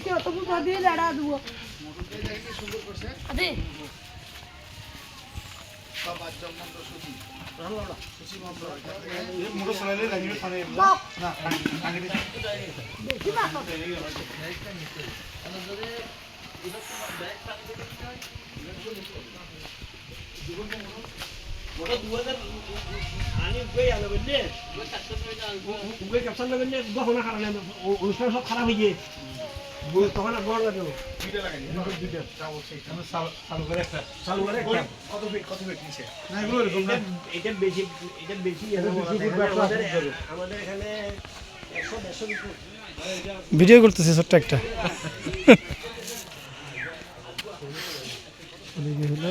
কিছু অত ফুটা দিয়ে দাঁড়া দেবো আছে। অনুষ্ঠান সব খারাপ হয়ে গিয়ে তখন আর গড় লাগে চালু করে একটা। এটা বেশি এটা বেশি আমাদের আমাদের এখানে একশো দেড়শো ভিডিও করতেছি ছোট্ট একটা। হলো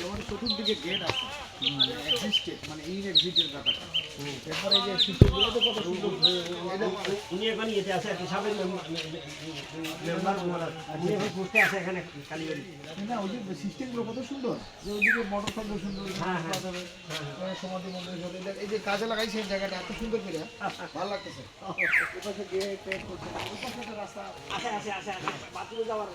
যেমন চতুর্দিকে গেট আছে এক্সিস্টেড মানে ইন এক্সিটের ব্যাপারটা। এরপরে এই যে সিস্টেমগুলো তো কত সুন্দর উনি এখন ইয়েতে আছে কি সাবেক মেম্বার উনি এখন পোস্টে আছে এখানে কালীবাড়ি। না ওই যে সিস্টেমগুলো কত সুন্দর। যে ওইদিকে মোটর সাইকেল সুন্দর হ্যাঁ, হ্যাঁ। সমাধি মন্দির। এই যে কাজে লাগাইছে এই জায়গাটা এত সুন্দর করে ভালো লাগতেছে। করছে ওই রাস্তা। আছে আছে আছে আছে বাথরুমে যাওয়ার।